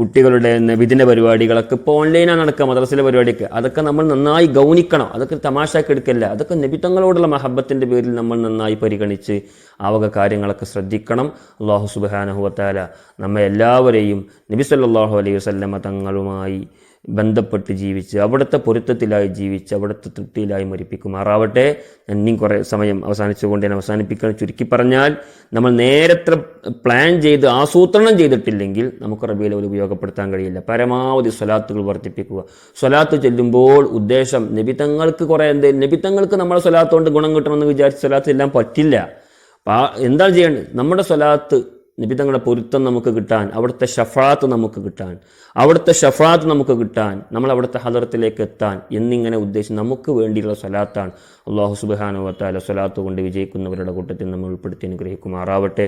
കുട്ടികളുടെ വിദിന പരിപാടികളൊക്കെ ഇപ്പോൾ ഓൺലൈനാണ് നടക്കുക മദ്രസയിലെ പരിപാടിയൊക്കെ. അതൊക്കെ നമ്മൾ നന്നായി ഗൗനിക്കണം. അതൊക്കെ തമാശക്ക് എടുക്കല്ല. അതൊക്കെ നബിത്തങ്ങളോടുള്ള മഹബത്തിന്റെ പേരിൽ നമ്മൾ നന്നായി പരിഗണിച്ച് ആ വക കാര്യങ്ങളൊക്കെ ശ്രദ്ധിക്കണം. അള്ളാഹു സുബാനഹുവത്താല നമ്മെ എല്ലാവരെയും നബി സല്ലല്ലാഹു അലൈഹി വസല്ലമ തങ്ങളുമായി ബന്ധപ്പെട്ട് ജീവിച്ച് അവിടുത്തെ പൊരുത്തത്തിലായി ജീവിച്ച് അവിടുത്തെ തൃപ്തിയിലായി മരിപ്പിക്കുമാറാവട്ടെ ഇനിയും കുറേ സമയം അവസാനിച്ചുകൊണ്ട് ഞാൻ അവസാനിപ്പിക്കാൻ ചുരുക്കി പറഞ്ഞാൽ നമ്മൾ നേരത്തെ പ്ലാൻ ചെയ്ത് ആസൂത്രണം ചെയ്തിട്ടില്ലെങ്കിൽ നമുക്ക് റബിയിൽ ഒരു ഉപയോഗപ്പെടുത്താൻ കഴിയില്ല. പരമാവധി സ്വലാത്തുകൾ വർദ്ധിപ്പിക്കുക. സ്വലാത്ത് ചെല്ലുമ്പോൾ ഉദ്ദേശം നിബിതങ്ങൾക്ക് കുറേ എന്തെങ്കിലും നിബിതങ്ങൾക്ക് നമ്മുടെ സ്വലാത്തുകൊണ്ട് ഗുണം കിട്ടണമെന്ന് വിചാരിച്ച് സ്വലാത്ത് എല്ലാം പറ്റില്ല. എന്താണ് ചെയ്യേണ്ടത്? നമ്മുടെ സ്വലാത്ത് നിബിതങ്ങളുടെ പൊരുത്തം നമുക്ക് കിട്ടാൻ അവിടുത്തെ ഷഫാത്ത് നമുക്ക് കിട്ടാൻ അവിടുത്തെ ഷഫാത്ത് നമുക്ക് കിട്ടാൻ നമ്മൾ അവിടുത്തെ ഹദർത്തിലേക്ക് എത്താൻ എന്നിങ്ങനെ ഉദ്ദേശിച്ച് നമുക്ക് വേണ്ടിയുള്ള സ്വലാത്താണ്. അള്ളാഹു സുബാനുവത്താല സ്വലാത്ത് കൊണ്ട് വിജയിക്കുന്നവരുടെ കൂട്ടത്തിൽ നമ്മൾ ഉൾപ്പെടുത്തി അനുഗ്രഹിക്കുമാറാവട്ടെ.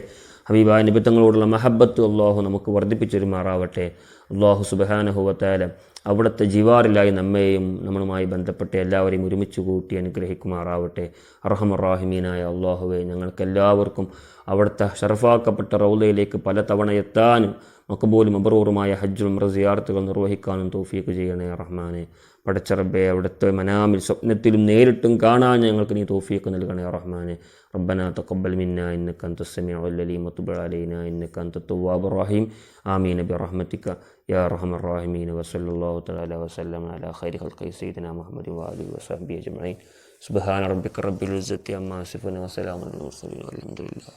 ഹബീബായ നിബിത്തങ്ങളോടുള്ള മഹബത്ത് അള്ളാഹു നമുക്ക് വർദ്ധിപ്പിച്ചൊരുമാറാവട്ടെ അള്ളാഹു സുബഹാനഹുവത്താല അവിടുത്തെ ജിവാറിലായി നമ്മെയും നമ്മളുമായി ബന്ധപ്പെട്ട എല്ലാവരെയും ഒരുമിച്ച് കൂട്ടി അനുഗ്രഹിക്കുമാറാവട്ടെ. അറഹമറാഹിമീനായ അള്ളാഹുവെ ഞങ്ങൾക്കെല്ലാവർക്കും അവിടുത്തെ ഷർഫാക്കപ്പെട്ട റൗലയിലേക്ക് പല തവണ എത്താനും മക്കബൂലും അബറൂറുമായ ഹജ്ജും റസിയാർത്തുകൾ നിർവഹിക്കാനും തോഫീക്ക് ചെയ്യണേ റഹ്മാനെ. പടച്ചറബെ അവിടുത്തെ മനാമിൽ സ്വപ്നത്തിലും നേരിട്ടും കാണാൻ ഞങ്ങൾക്ക് നീ തോഫിയൊക്കെ നൽകണേ റഹ്മാനെ. റബ്ബന തൊക്കബൽ മിന്ന ഇന്നക്കൻ തസ്സമിഅലീം അത്തുബലീന ഇന്നക്കൻ തത്തുവാബ് റഹീം. ആമീൻ ബി റഹ്മത്തിക്ക. يا أرحم الراحمين وصلى الله تعالى وسلم على خير خلق سيدنا محمد وآله وصحبه أجمعين سبحان ربك رب العزة عما يصفون وسلام على المرسلين والحمد لله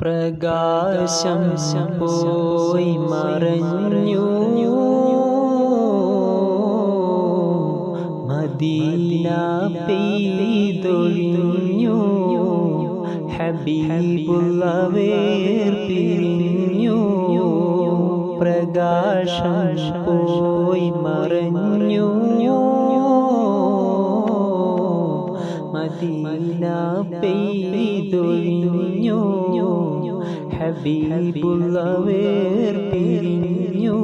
പ്രകാശം പോയി മറഞ്ഞു മദീന പെയ്തൊഴിഞ്ഞു ഹബീബുള്ള വേർപിരിഞ്ഞു പ്രകാശം പോയി മറഞ്ഞു. മദീന പെയ്തൊഴിഞ്ഞു. ഹബീബുള്ള വേർപിരിഞ്ഞു